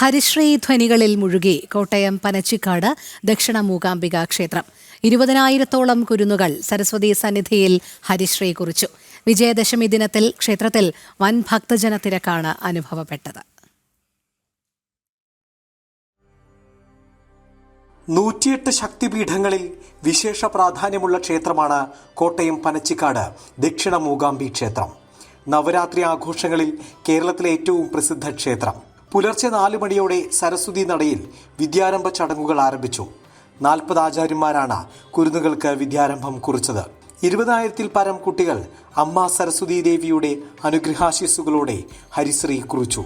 ഹരിശ്രീ ധ്വനികളിൽ മുഴുകി കോട്ടയം പനച്ചിക്കാട് ദക്ഷിണ മൂകാംബിക ക്ഷേത്രം. ഇരുപതിനായിരത്തോളം കുരുന്നുകൾ സരസ്വതി സന്നിധിയിൽ ഹരിശ്രീ കുറിച്ചു. വിജയദശമി ദിനത്തിൽ ക്ഷേത്രത്തിൽ വൻ ഭക്തജന തിരക്കാണ് അനുഭവപ്പെട്ടത്. നൂറ്റിയെട്ട് ശക്തിപീഠങ്ങളിൽ വിശേഷ പ്രാധാന്യമുള്ള ക്ഷേത്രമാണ് കോട്ടയം പനച്ചിക്കാട് ദക്ഷിണ മൂകാംബി ക്ഷേത്രം. നവരാത്രി ആഘോഷങ്ങളിൽ കേരളത്തിലെ ഏറ്റവും പ്രസിദ്ധ ക്ഷേത്രം. പുലർച്ചെ നാല് മണിയോടെ സരസ്വതി നടയിൽ വിദ്യാരംഭ ചടങ്ങുകൾ ആരംഭിച്ചു. നാൽപ്പത് ആചാര്യന്മാരാണ് കുരുന്നുകൾക്ക് വിദ്യാരംഭം കുറിച്ചത്. ഇരുപതായിരത്തിൽ പരം കുട്ടികൾ അമ്മ സരസ്വതി ദേവിയുടെ അനുഗ്രഹാശിസ്സുകളോടെ ഹരിശ്രീ കുറിച്ചു.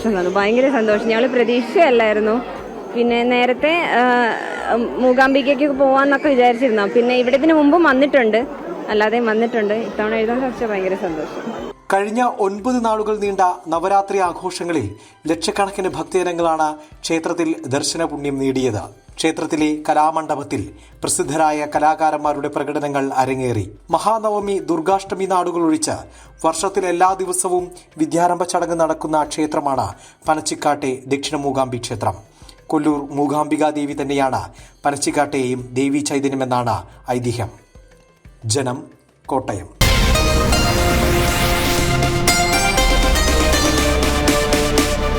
സന്തോഷം തന്നു ഭയങ്കര സന്തോഷം. ഞങ്ങൾ പ്രതീക്ഷയല്ലായിരുന്നു. പിന്നെ നേരത്തെ മൂകാംബികയ്ക്ക് പോവാന്നൊക്കെ വിചാരിച്ചിരുന്നു. പിന്നെ ഇവിടെ ഇതിനു മുമ്പും വന്നിട്ടുണ്ട്. അല്ലാതെയും വന്നിട്ടുണ്ട്. ഇത്തവണ എഴുതാൻ സാധിച്ച ഭയങ്കര സന്തോഷം. കഴിഞ്ഞ ഒൻപത് നാളുകൾ നീണ്ട നവരാത്രി ആഘോഷങ്ങളിൽ ലക്ഷക്കണക്കിന് ഭക്തജനങ്ങളാണ് ക്ഷേത്രത്തിൽ ദർശന പുണ്യം നേടിയത്. ക്ഷേത്രത്തിലെ കലാമണ്ഡപത്തിൽ പ്രസിദ്ധരായ കലാകാരന്മാരുടെ പ്രകടനങ്ങൾ അരങ്ങേറി. മഹാനവമി ദുർഗാഷ്ടമി നാടുകൾ ഒഴിച്ച് വർഷത്തിൽ എല്ലാ ദിവസവും വിദ്യാരംഭ ചടങ്ങ് നടക്കുന്ന ക്ഷേത്രമാണ് പനച്ചിക്കാട്ടെ ദക്ഷിണ മൂകാംബി ക്ഷേത്രം. കൊല്ലൂർ മൂകാംബികാദേവി തന്നെയാണ് പനച്ചിക്കാട്ടെയും ദേവി ചൈതന്യമെന്നാണ് ഐതിഹ്യം. ജനം കോട്ടയം.